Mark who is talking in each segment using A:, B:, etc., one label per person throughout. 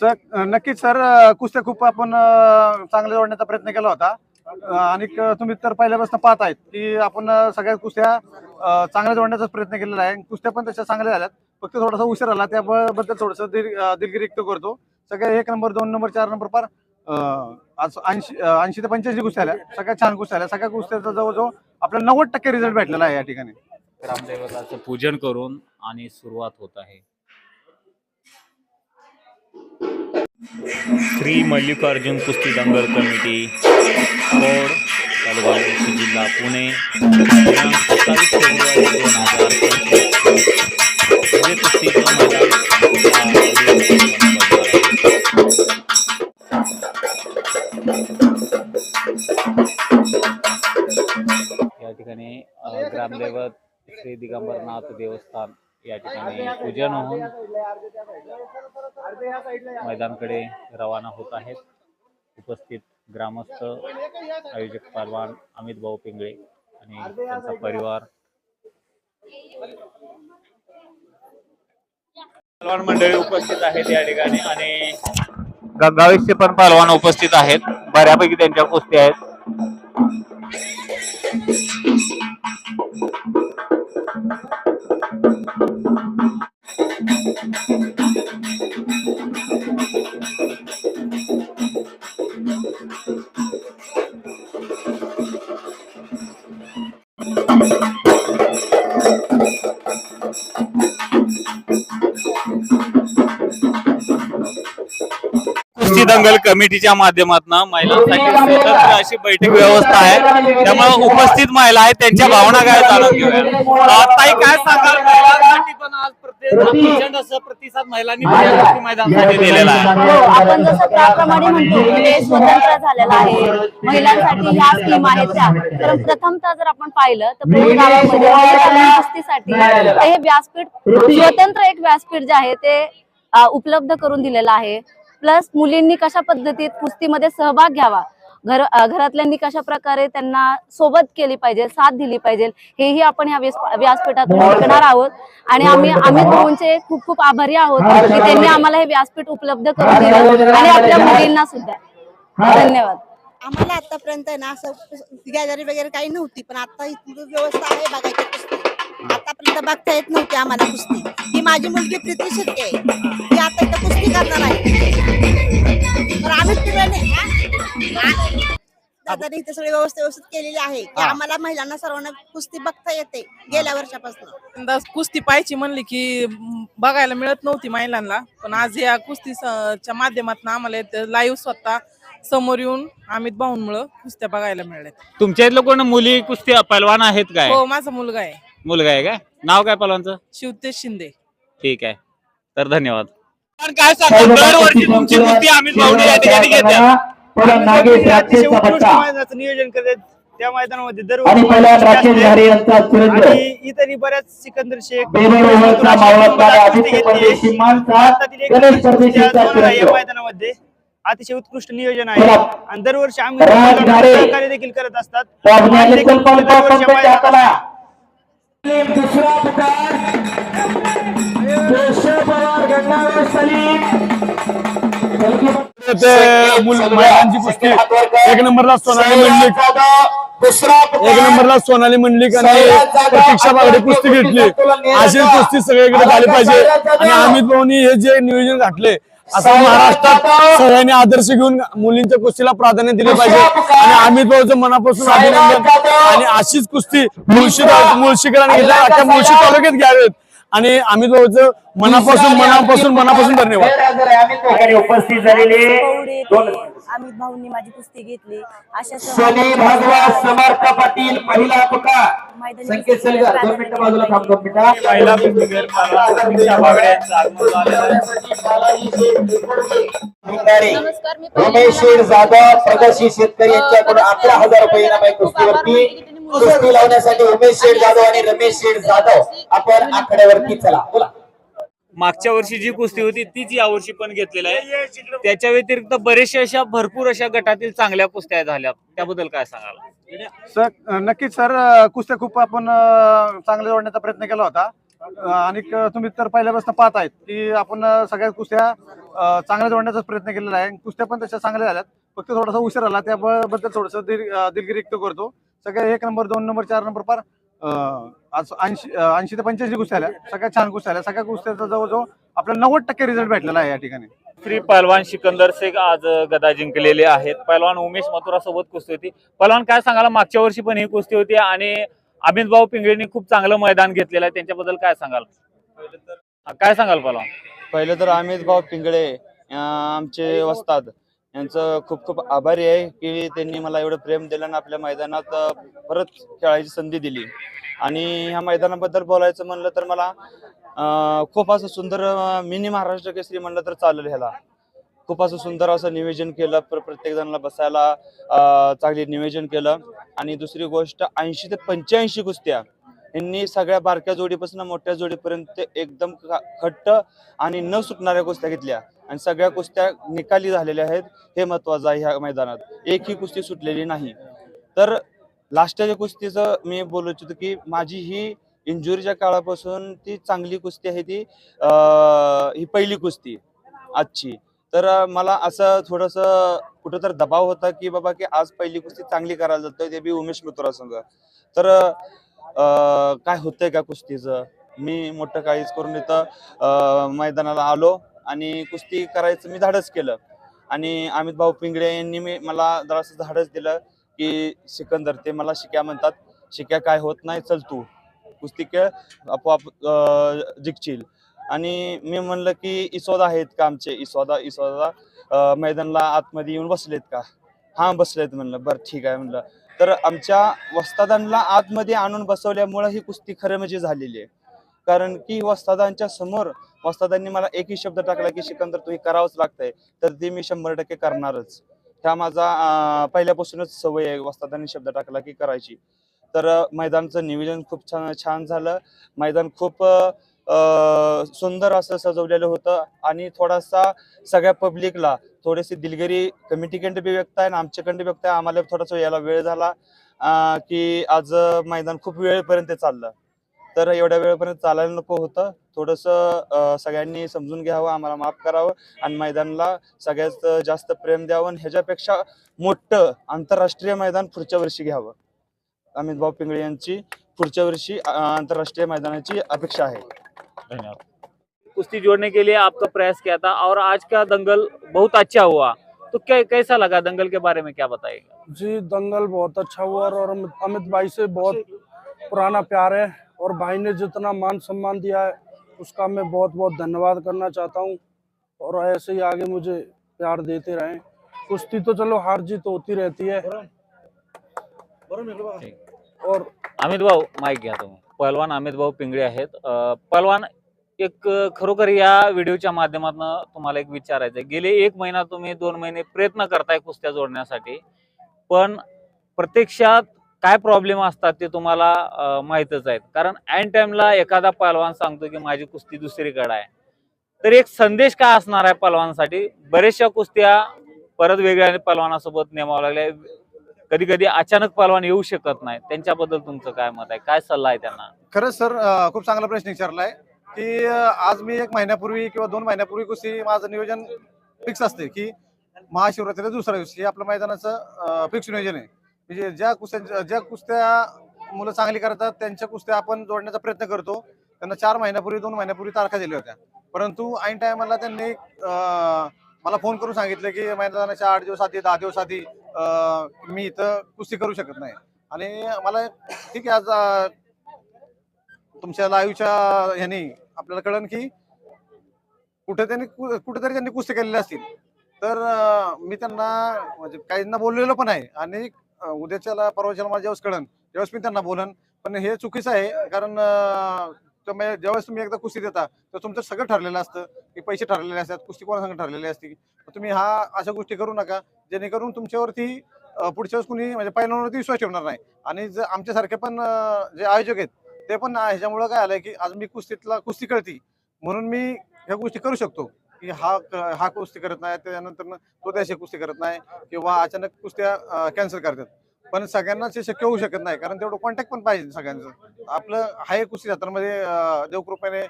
A: Sir नक्कीच sir कुस्त्या खूप आपण चांगले चांगल्या जोडण्याचा प्रयत्न केला होता. आणि तुम्ही तर पहिल्यापासून पाहत आहेत की आपण सगळ्या कुस्त्या चांगल्या जोडण्याचा प्रयत्न केलेला आहे. कुस्त्या पण तशा चांगल्या झाल्यात. फक्त थोडासा उशीर आला त्याबद्दल थोडंसं दिलगिरी व्यक्त करतो. सगळ्या एक नंबर दोन नंबर चार नंबर पार ऐंशी ऐंशी ते पंच्याऐंशी कुस्त्या आल्या. सगळ्या छान कुस्त्या आल्या. सगळ्या कुस्त्याचा जवळजवळ आपल्याला नव्वद टक्के रिझल्ट भेटलेला आहे या ठिकाणी.
B: ग्रामदैवताचं पूजन करून आणि सुरुवात होत आहे. श्री मल्लिकार्जुन कुस्ती दंगल कमिटी कोड तलवार जिल्हा पुणे सत्तावीस फेब्रुवारी दोन हजार पंचवीस. या ठिकाणी ग्रामदैवत श्री दिगंबरनाथ देवस्थान या ठिकाणी पूजन होऊन मैदानकडे रवाना होत आहेत. उपस्थित ग्रामस्थ आयोजक परवान अमित भाऊ पिंगळे आणि त्यांचा परिवार. पहलवान मंडळी उपस्थित आहेत या ठिकाणी आणि गंगावेशचे पण पहलवान उपस्थित आहेत. बऱ्यापैकी त्यांच्या कुस्ती आहेत. कुस्ती दंगल कमिटीच्या माध्यमातून महिलांसाठी स्वतंत्र अशी बैठक व्यवस्था आहे. त्यामुळे उपस्थित महिला आहेत त्यांच्या भावना काय जाणून घेऊया ताई काय सांगाल महिलांसाठी पण आज प्रत्येक प्रचंड असं प्रतिसाद महिलांनी पण कुस्ती मैदानासाठी दिलेला आहे.
C: हो आपण जसं त्याप्रमाणे म्हणतो की देश स्वतंत्र झालेला आहे. महिलांसाठी ह्या स्कीम आहेत त्या. तर प्रथमतः जर आपण पाहिलं तर प्रत्येक गावामध्ये महिला कुस्तीसाठी हे व्यासपीठ स्वतंत्र एक व्यासपीठ जे आहे ते अ, उपलब्ध करून दिलेलं आहे. प्लस मुलींनी कशा पद्धतीत कुस्तीमध्ये सहभाग घ्यावा? घर घरातल्यांनी कशा प्रकारे त्यांना सोबत केली पाहिजे साथ दिली पाहिजे हेही आपण या व्यास- व्यासपीठातून शिकणार आहोत. आणि आम्ही अमित भाऊंचे खूप खूप आभारी आहोत की त्यांनी आम्हाला हे व्यासपीठ उपलब्ध करून दिलं. आणि आपल्या मुलींना सुद्धा. धन्यवाद.
D: आम्हाला आतापर्यंत आहे ना असं गॅलरी वगैरे काही नव्हती पण आता इथली व्यवस्था आहे बघायची कुस्ती. आतापर्यंत बघता येत नव्हती आम्हाला कुस्ती. ही माझी मुलगी प्रीती शिर्के आहे. ती आता इथं कुस्ती करणार आहे. तर आम्ही दादाने इथे सगळी व्यवस्था व्यवस्थित केलेली आहे. की आम्हाला महिलांना सर्वांना कुस्ती बघता येते गेल्या वर्षापासून.
E: यंदा कुस्ती पाहायची म्हणली की म, बघायला मिळत नव्हती महिलांना. पण आज या कुस्ती स- च्या माध्यमातून आम्हाला लाईव्ह स्वतः समोर येऊन अमित भाऊंमुळं कुस्त्या बघायला मिळाल्यात.
B: तुमच्या इथलं कोण मुली कुस्ती पहलवान आहेत काय?
E: हो माझा मुलगा आहे.
B: मुलगा आहे काय नाव काय पहलवानचं?
E: शिवतेज शिंदे.
B: ठीक आहे. तर धन्यवाद. पण काय सांगता दरवर्षी तुमची कुस्ती अमित भाऊने या ठिकाणी
F: नियोजन करतात त्या मैदानामध्ये. दरवर्षी
G: आणि पहिला
F: कुस्ती
G: राकेश
F: असते.
G: झारे यांचा सुरेंद्र.
F: आणि इतरही बऱ्याच सिकंदर शेख
G: मावळतदार आदित्य परदेशी. मानचा गणेश परदेशीचा
F: या
G: सुरेंद्र.
F: मैदानामध्ये अतिशय उत्कृष्ट नियोजन आहे. आणि दरवर्षी आम्ही
G: राज.
F: सहकार्य देखील करत असतात. दरवर्षी
G: हाताला. दुसरा पुकार. केशव पवार गंगावेश सलीम.
A: महिलांची कुस्ती एक नंबरला सोनाली मंडलिक. एक नंबरला सोनाली मंडलिक आणि प्रतीक्षा बागडे कुस्ती घेतली. अशी कुस्ती सगळीकडे झाली पाहिजे. आणि अमित भाऊनी हे जे नियोजन घातले असं महाराष्ट्रात सगळ्यांनी आदर्श घेऊन मुलींच्या कुस्तीला प्राधान्य दिले पाहिजे. आणि अमित भाऊचं मनापासून अभिनंदन. आणि अशीच कुस्ती मुळशी मुळशीकरांनी घेतल्या अख्ख्या मुळशी तालुक्यात घ्यावेत. आणि अमित भाऊचं मनापासून मनापासून मनापासून धन्यवाद.
G: उपस्थित झालेले
D: अमित भाऊंनी माझी कुस्ती घेतली. अशा
G: सोनी भागवत समर्थ पाटील पहिला पुकार संकेत सलगर दोन मिनिटं बाजूला थांब दोन मिनिटं.
F: आहे.
D: नमस्कार मी
G: रमेश जाधव प्रगतशील शेतकरी यांच्याकडून अकरा हजार रुपये इनाम आहे कुस्तीवरती. कुस्ती लावण्यासाठी उमेश शेठ जाधव आणि रमेश शेठ जाधव आपण आकड्यावरती चला. बोला.
B: मागच्या वर्षी जी कुस्ती होती तीच यावर्षी पण घेतलेली आहे. त्याच्या व्यतिरिक्त बरेचशा अशा भरपूर अशा गटातील चांगल्या कुस्त्या झाल्या. त्याबद्दल काय सांगाल?
A: सर नक्कीच सर कुस्त्या खूप आपण चांगल्या जोडण्याचा प्रयत्न केला होता. आणि तुम्ही तर पहिल्यापासून पाहत आहेत की आपण सगळ्या कुस्त्या चांगल्या जोडण्याचा प्रयत्न केलेला आहे. कुस्त्या पण तशा चांगल्या झाल्यात. फक्त थोडासा उशीर आला त्याबद्दल थोडंसं दिलगिरी व्यक्त करतो. सगळ्या एक नंबर दोन नंबर चार नंबर पार ऐंशी ऐंशी ते पंच्याऐंशी कुस्त्या आल्या. सगळ्या छान कुस्त्या आल्या. सगळ्या कुस्त्याचा जवळजवळ आपल्याला नव्वद टक्के रिझल्ट भेटलेला आहे या ठिकाणी.
B: श्री पहलवान सिकंदर शेख आज गदा जिंकलेले आहेत. पहलवान उमेश मथुरा सोबत कुस्ती होती. पहलवान काय सांगाल? मागच्या वर्षी पण ही कुस्ती होती आणि अमित भाऊ पिंगळेंनी खूप चांगलं मैदान घेतलेलं आहे. त्यांच्याबद्दल काय सांगाल? काय सांगाल पहलवान?
H: पहिलं तर अमित भाऊ पिंगळे आमचे वस्ताद. यांचं खूप खूप आभारी आहे की त्यांनी मला एवढं प्रेम दिलं आणि आपल्या मैदानात परत खेळायची संधी दिली. आणि ह्या मैदानाबद्दल बोलायचं म्हणलं तर मला खूप असं सुंदर मिनी महाराष्ट्र केसरी म्हणलं तर चालेल ह्याला. खूप असं सुंदर असं नियोजन केलं प्रत्येक जणाला बसायला चांगली नियोजन केलं. आणि दुसरी गोष्ट ऐंशी ते पंच्याऐंशी कुस्त्या यांनी सगळ्या बारक्या जोडीपासून मोठ्या जोडीपर्यंत एकदम खट्ट आणि न सुटणाऱ्या कुस्त्या घेतल्या. आणि सगळ्या कुस्त्या निकाली झालेल्या आहेत हे महत्वाचं आहे ह्या मैदानात. एकही कुस्ती सुटलेली नाही. तर लास्टच्या कुस्तीचं मी बोलू इच्छितो की माझी ही इंजुरीच्या काळापासून ती चांगली कुस्ती आहे ती ही पहिली कुस्ती आजची. तर मला असं थोडंसं कुठं तर दबाव होता की बाबा की आज पहिली कुस्ती चांगली करायला जातोय ते बी उमेश मित्रा संघ. तर काय होतंय का कुस्तीचं? मी मोठं काहीच करून इथं मैदानाला आलो. आणि कुस्ती करायचं मी धाडस केलं. आणि अमित भाऊ पिंगळे यांनी मी मला जरासं धाडस दिलं की सिकंदर ते मला शिक्या म्हणतात शिक्या काय होत नाही चल तू. कुस्ती खेळ आपोआप अं, जिंकशील. आणि मी म्हणलं की इसोदा आहेत का आमचे? इसोदा इसोदा मैदानला आतमध्ये येऊन बसलेत का? हा बसलेत म्हणलं. बरं ठीक आहे म्हणलं. तर आमच्या वस्तादांना आतमध्ये आणून बसवल्यामुळं ही कुस्ती खरं म्हणजे झालेली आहे. कारण की वस्तादांच्या समोर वस्तादांनी मला एकही शब्द टाकला की सिकंदर तू हे करावंच लागतंय. तर ते मी शंभर टक्के करणारच. ह्या माझा पहिल्यापासूनच सवय आहे वस्तादांनी शब्द टाकला की करायची. तर मैदानचं नियोजन खूप छान छान झालं. मैदान खूप सुंदर असं सजवलेलं होतं. आणि थोडासा सगळ्या पब्लिकला थोडीशी दिलगिरी कमिटीकडे बी व्यक्त आहे आणि आमच्याकडे व्यक्त आहे. आम्हाला थोडासा यायला वेळ झाला की आज मैदान खूप वेळेपर्यंत चाललं. तर एवढ्या वेळेपर्यंत चालायला नको होतं. थोडंसं सगळ्यांनी समजून घ्यावं आम्हाला माफ करावं आणि मैदानाला सगळ्यात जास्त प्रेम द्यावं आणि ह्याच्यापेक्षा मोठं आंतरराष्ट्रीय मैदान पुढच्या वर्षी घ्यावं. अमित भाऊ पिंगळे यांची पुढच्या वर्षी आंतरराष्ट्रीय मैदानाची अपेक्षा आहे.
B: धन्यवाद. कुश्ती जोड़ने के लिए आपका प्रयास किया था और आज का दंगल बहुत अच्छा हुआ. तो क्या कैसा लगा दंगल के बारे में क्या बताएगा?
I: जी दंगल बहुत अच्छा हुआ और अमित अमित भाई से बहुत पुराना प्यार है। और भाई ने जितना मान सम्मान दिया है उसका मैं बहुत बहुत धन्यवाद करना चाहता हूँ। और ऐसे ही आगे मुझे प्यार देते रहें। कुश्ती तो चलो हार जीत होती रहती है। और
B: अमित भाऊ माईक घ्या तुम्ही. पहलवान अमित भाऊ पिंगळे आहेत. पहलवान एक खरोखर या व्हिडिओच्या माध्यमातून तुम्हाला एक विचारायचं आहे गेले एक महिना तुम्ही दोन महिने प्रयत्न करताय कुस्त्या जोडण्यासाठी. पण प्रत्यक्षात काय प्रॉब्लेम असतात ते तुम्हाला माहीतच आहेत. कारण ऐन टाइमला एखादा पहलवान सांगतो की माझी कुस्ती दुसरीकडे आहे. तर एक संदेश काय असणार आहे पहलवानासाठी? बऱ्याचशा कुस्त्या परत वेगळ्या पहलवानासोबत नेमावं लागल्या कधी कधी अचानक पहलवान येऊ शकत नाही. त्यांच्याबद्दल तुमचं काय मत आहे? काय सल्ला आहे त्यांना?
A: खरंच सर खूप चांगला प्रश्न विचारलाय की आज मी एक महिन्यापूर्वी किंवा दोन महिन्यापूर्वी कुस्ती माझं नियोजन फिक्स असते की महाशिवरात्रीला दुसऱ्या दिवशी हे आपलं मैदानाचं फिक्स नियोजन आहे. म्हणजे ज्या कुस्त्या ज्या कुस्त्या मुलं चांगली करतात त्यांच्या कुस्त्या आपण जोडण्याचा प्रयत्न करतो. त्यांना चार महिन्यापूर्वी दोन महिन्यापूर्वी तारखा दिल्या होत्या. परंतु ऐन टायमाला त्यांनी मला फोन करून सांगितलं की मैदानाच्या आठ दिवस आधी दहा दिवस आधी मी इथं कुस्ती करू शकत नाही. आणि मला ठीक आहे आज तुमच्या लाईव्हच्या ह्यानी आपल्याला कळन की कुठे त्यांनी कु- कुठेतरी त्यांनी कुस्ती केलेल्या असतील. तर मी त्यांना म्हणजे काहींना बोललेलो पण आहे. आणि उद्याच्याला परवाच्याला मला ज्यावेळेस कळन त्यावेळेस मी त्यांना बोलन. पण हे चुकीचं आहे कारण ज्यावेळेस तुम्ही एकदा कुस्ती देता तर तुमचं सगळं ठरलेलं असतं की पैसे ठरलेले असतात कुस्ती कोणासंग ठरलेली असते तुम्ही हा अशा गोष्टी करू नका जेणेकरून तुमच्यावरती पुढच्या वेळेस कुणी म्हणजे पहिल्यांवरती विश्वास ठेवणार नाही. आणि जर आमच्यासारखे पण जे आयोजक आहेत ते पण ह्याच्यामुळं काय आलंय की आज मी कुस्तीतला कुस्ती कळती म्हणून मी ह्या गोष्टी करू शकतो. की हा हा कुस्ती करत नाही त्याच्यानंतर तो त्याशी कुस्ती करत नाही किंवा अचानक कुस्त्या कॅन्सल करतात. पण सगळ्यांना ते शक्य होऊ शकत नाही कारण तेवढं कॉन्टॅक्ट पण पाहिजे सगळ्यांचं. आपलं हा एक कुस्ती क्षेत्रामध्ये देवकृपेने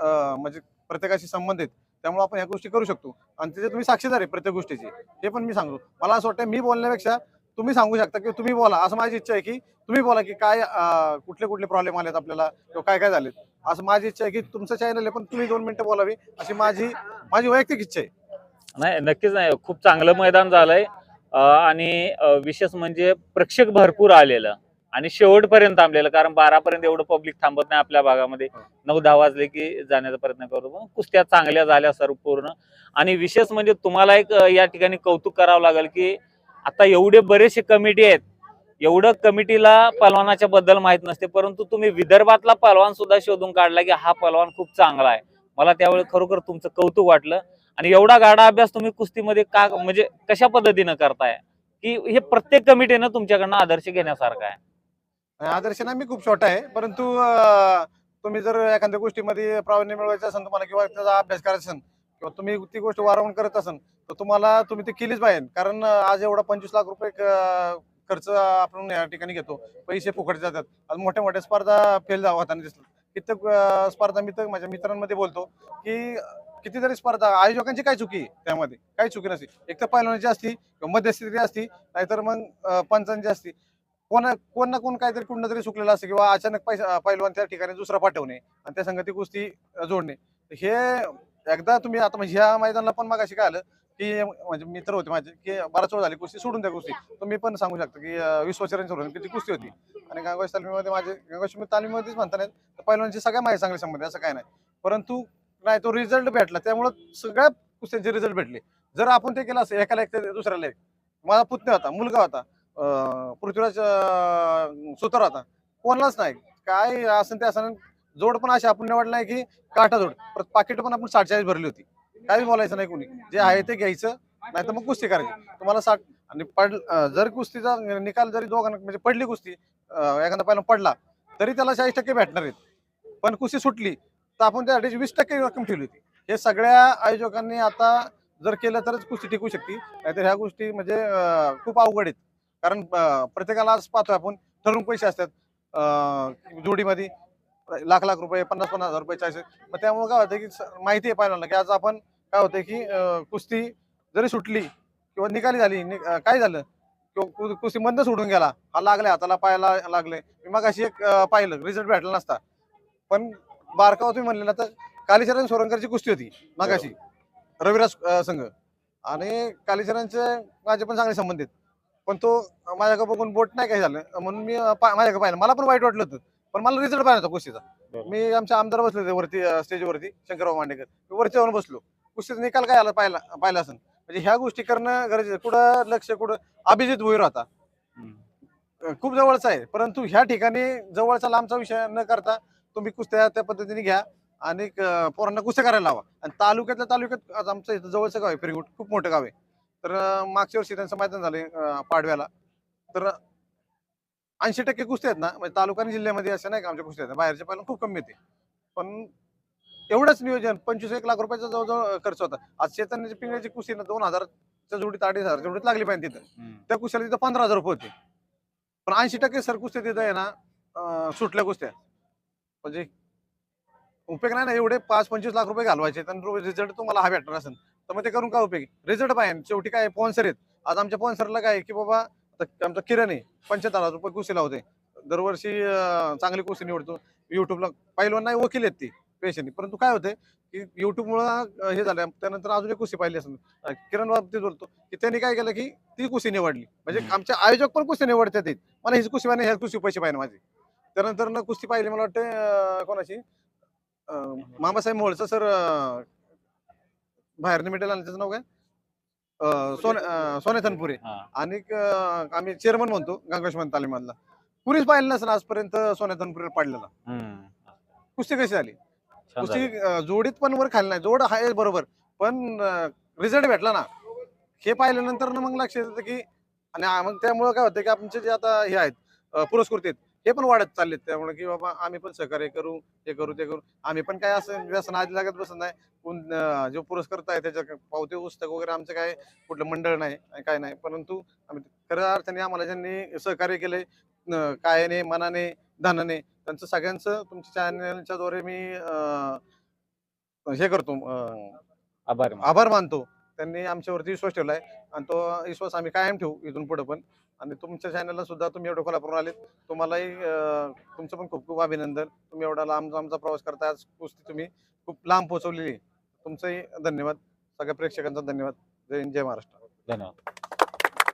A: म्हणजे प्रत्येकाशी संबंधित त्यामुळे आपण ह्या गोष्टी करू शकतो. आणि त्याचे तुम्ही साक्षीदार आहे प्रत्येक गोष्टीची हे पण मी सांगतो. मला असं वाटतं मी बोलण्यापेक्षा तुम्ही सांगू शकता की तुम्ही बोला असं माझी इच्छा आहे की तुम्ही बोला की काय कुठले कुठले प्रॉब्लेम आलेत आपल्याला किंवा काय काय झालेत. असं माझी इच्छा आहे की तुमचं चॅनल आहे पण तुम्ही दोन मिनिटं बोलावी अशी माझी माझी वैयक्तिक इच्छा आहे.
B: नाही नक्कीच नाही. खूप चांगलं मैदान झालंय. आणि विशेष म्हणजे प्रेक्षक भरपूर आलेलं आणि शेवटपर्यंत थांबलेलं कारण बारापर्यंत एवढं पब्लिक थांबत नाही आपल्या भागामध्ये. नऊ दहा वाजले की जाण्याचा प्रयत्न करतो. पण कुस्त्या चांगल्या झाल्या सर्व पूर्ण. आणि विशेष म्हणजे तुम्हाला एक या ठिकाणी कौतुक करावं लागेल की आता एवढे बरेचसे कमिटी आहेत. एवढं कमिटीला पलवानाच्या बद्दल माहीत नसते परंतु तुम्ही विदर्भातला पलवान सुद्धा शोधून काढला की हा पलवान खूप चांगला आहे. मला त्यावेळी खरोखर तुमचं कौतुक वाटलं. आणि एवढा गाडा अभ्यास तुम्ही कुस्तीमध्ये का म्हणजे कशा पद्धतीनं करताय? की हे प्रत्येक कमिटीनं तुमच्याकडनं आदर्श घेण्यासारखं आहे.
A: आदर्श ना मी खूप छोटा आहे. परंतु तुम्ही जर एखाद्या गोष्टीमध्ये प्रावीण्य मिळवायचं असेल तुम्हाला किंवा त्याचा अभ्यास करायचा असेल किंवा तुम्ही ती गोष्ट वारंवार करत असाल तर तुम्हाला तुम्ही ती केलीच पाहिजे कारण आज एवढा पंचवीस लाख रुपये खर्च आपण या ठिकाणी घेतो. पैसे फुकट जातात. आज मोठ्या मोठ्या स्पर्धा फेल होताना दिसतात. कित्येक स्पर्धा मी तर माझ्या मित्रांमध्ये बोलतो की कितीतरी स्पर्धा आयोजकांची काय चुकी आहे त्यामध्ये? काही चुकी नसते. एक तर पैलवानाची असती किंवा मध्यस्थिती असती नाहीतर मग पंचांची असती कोणा कोण ना कोण काहीतरी कुठं तरी चुकलेलं असतं किंवा अचानक पैसा पैलवान त्या ठिकाणी दुसरा पाठवणे आणि त्या संगती कुस्ती जोडणे. हे एकदा तुम्ही आता म्हणजे ह्या मैदानाला पण मग अशी काय आलं की म्हणजे मित्र होते माझे की बराच वेळ झाली कुस्ती सोडून द्या कुस्ती. तुम्ही पण सांगू शकतो की अं, विश्वाचार्यांची सोडून किती कुस्ती होती. आणि गंगाश तालमीमध्ये माझे गंगाश तालमीमध्येच म्हणता नाही तर सगळ्या माहिती सांगली संबंध आहे, असं काय नाही. परंतु नाही तो रिझल्ट भेटला त्यामुळं सगळ्या कुस्त्यांचे रिझल्ट भेटले. जर आपण ते केलं असं एकाला एक तर दुसऱ्याला एक. माझा पुतण्या होता मुलगा होता पृथ्वीराज सुतार होता. कोणालाच नाही. काय असं ते असं जोड पण अशी आपण निवडला आहे की काटा जोड. परत पाकिट पण आपण साठ चाळीस भरली होती. काही बोलायचं नाही कोणी. जे आहे ते घ्यायचं नाही तर मग कुस्ती करायची. तुम्हाला साठ आणि पड जर कुस्तीचा निकाल जरी दोघांना म्हणजे पडली कुस्ती एखादा पहिला पडला तरी त्याला चाळीस टक्के भेटणार आहेत. पण कुस्ती सुटली तर आपण त्यासाठी वीस टक्के रक्कम ठेवली होती. हे सगळ्या आयोजकांनी आता जर केलं तरच कुस्ती टिकू शकते. नाहीतर ह्या गोष्टी म्हणजे खूप अवघड आहेत. कारण प्रत्येकाला आज पाहतोय आपण ठरवून पैसे असतात जोडीमध्ये. लाख लाख रुपये पन्नास पन्नास हजार रुपये चाळीस मग त्यामुळे काय होतं की माहिती आहे पाहिलं की आज आपण काय होतं की कुस्ती जरी सुटली किंवा निकाली झाली नि- काय झालं किंवा कु- कुस्ती मंद सोडून गेला हा लागला हाताला पायाला लागले मी मग अशी एक पाहिलं रिझल्ट भेटला नसता. पण बारकाव तुम्ही म्हणले ना तर कालीचरण सोरंकरची कुस्ती होती मगाशी. रविराज संघ. आणि कालीचरणचे माझे पण चांगले संबंधित पण तो माझ्याकडे बघून बोट नाही काय झालं म्हणून मी पा- माझ्याकडे पाहिलं. मला पण वाईट वाटलं होतं. पण मला रिझल्ट पाहिजे होता कुस्तीचा. मी आमच्या आमदार बसले होते वरती स्टेजवरती शंकरराव मांडेकर. मी वरती जाऊन बसलो. कुस्तीचा निकाल काय आला पाहिला पाहिला असं म्हणजे ह्या गोष्टी करणं गरजेचं. कुठं लक्ष कुठं? अभिजित भोईर होता. खूप जवळचा आहे. परंतु ह्या ठिकाणी जवळचा लांबचा विषय न करता तुम्ही कुस्त्या त्या पद्धतीने घ्या आणि पोरांना कुस्त्या करायला लावा. आणि तालुक्यातल्या तालुक्यात आज आमचं इथं जवळचं गाव आहे पेरगुट. खूप मोठं गाव आहे. तर मागच्या वर्षी त्यांचं मैदान झालंय अं, पाडव्याला. तर ऐंशी टक्के कुस्ती आहेत ना म्हणजे तालुका आणि जिल्ह्यामध्ये असं नाही का आमच्या कुस्त्या आहेत. बाहेरच्या पहिला खूप कमी येते पण एवढंच नियोजन पंचवीस एक लाख रुपयाचा जवळजवळ खर्च होता. आज चैतन्याची पिंगळ्याची कुस्ती ना दोन हजारच्या जोडीत अडीच हजार जोडीत लागली पाहिजे तिथं. त्या कुस्त्याला तिथं पंधरा हजार रुपये होते. पण ऐंशी टक्के सर कुस्त्या तिथं आहे ना सुटल्या कुस्त्या. म्हणजे उपयोग नाही ना एवढे पाच पंचवीस लाख रुपये घालवायचे आणि रिझल्ट तुम्हाला हा भेटणार असेल तर मग ते करून काय उपयोग रिझल्ट पाहिजे. शेवटी काय स्पॉन्सर आहेत. आज आमच्या स्पॉन्सरला काय की बाबा आता आमचा किरण आहे पंच्याहत्तर रुपये कुस्ती लावते. दरवर्षी चांगली कुस्ती निवडतो. युट्यूबला पहिलवान नाही वकील आहेत ती पेशंट परंतु काय होते की युट्यूबमुळं हे झालं त्यानंतर अजून एक कुस्ती पाहिली असेल. अं, किरण बाबतीत बोलतो की त्यांनी काय केलं की ती कुस्ती निवडली. म्हणजे. आमचे आयोजक पण कुस्ती निवडतात. मला हीच कुस्ती पाहिजे ह्याच कुस्ती पैसे पाहिजे माझे. त्यानंतर ना कुस्ती पाहिली मला वाटतं कोणाची? मामासाहेब मोळचं सर बाहेर मिटेल आणि त्याचं नाव काय? अं, सोने अं, सोने तनपुरे.
B: हा.
A: आणि आम्ही चेअरमन म्हणतो गंगाशमन तालीमधला कुणीच पाहिलं नसेल आजपर्यंत सोन्या तनपुरे पाडलेला. कुस्ती कशी झाली? कुस्ती जोडीत पण वर खाली नाही. जोड आहे बरोबर पण रिझल्ट भेटला ना. हे पाहिल्यानंतर ना मग लक्ष येतं की आणि मग त्यामुळे काय होतं की आमचे जे आता हे आहेत पुरस्कृत आहेत हे पण वाढत चाललेत त्यामुळे की बाबा आम्ही पण सहकार्य करू हे करू ते करू. आम्ही पण काय असं व्यसन आधी लागत बसत नाही. कोण जो पुरस्कृत आहे त्याच्या पावते पुस्तक वगैरे आमचं काय कुठलं मंडळ नाही काय नाही. परंतु आम्ही खऱ्या अर्थाने आम्हाला ज्यांनी सहकार्य केले कायाने मनाने धनाने त्यांचं सगळ्यांचं तुमच्या चॅनलच्या द्वारे मी अं, हे करतो
B: आभार
A: आभार मानतो. त्यांनी आमच्यावरती विश्वास ठेवलाय. आणि तो विश्वास आम्ही कायम ठेवू इथून पुढे पण. आणि तुमच्या चॅनलला सुद्धा तुम्ही एवढं कोल्हापूर आलेत. तुम्हालाही तुमचं पण खूप खूप अभिनंदन. तुम्ही एवढा लांब लांबचा प्रवास करता आज कुस्ती तुम्ही खूप लांब पोहोचवलेली आहे. तुमचंही धन्यवाद. सगळ्या प्रेक्षकांचा धन्यवाद. जय हिंद जय महाराष्ट्र.
B: धन्यवाद.